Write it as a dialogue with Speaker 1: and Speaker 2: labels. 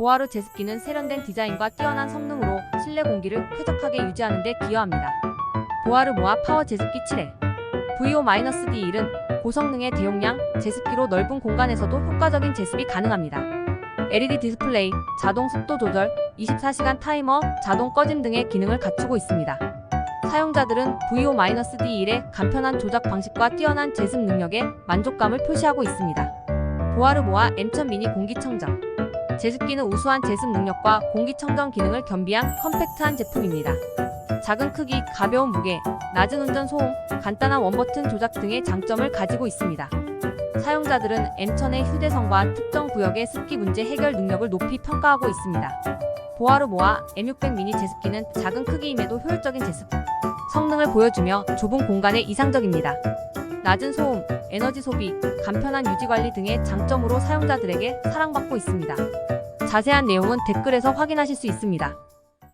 Speaker 1: 보아르 제습기는 세련된 디자인과 뛰어난 성능으로 실내 공기를 쾌적하게 유지하는 데 기여합니다. 보아르 모아 파워 제습기 7회 VO-D1은 고성능의 대용량 제습기로 넓은 공간에서도 효과적인 제습이 가능합니다. LED 디스플레이, 자동 습도 조절, 24시간 타이머, 자동 꺼짐 등의 기능을 갖추고 있습니다. 사용자들은 VO-D1의 간편한 조작 방식과 뛰어난 제습 능력에 만족감을 표시하고 있습니다. 보아르 모아 M1000 미니 공기청정 제습기는 우수한 제습 능력과 공기청정 기능을 겸비한 컴팩트한 제품입니다. 작은 크기, 가벼운 무게, 낮은 운전 소음, 간단한 원버튼 조작 등의 장점을 가지고 있습니다. 사용자들은 M1000의 휴대성과 특정 구역의 습기 문제 해결 능력을 높이 평가하고 있습니다. 보아르 모아 M600 미니 제습기는 작은 크기임에도 효율적인 제습 성능을 보여주며 좁은 공간에 이상적입니다. 낮은 소음, 에너지 소비, 간편한 유지 관리 등의 장점으로 사용자들에게 사랑받고 있습니다. 자세한 내용은 댓글에서 확인하실 수 있습니다.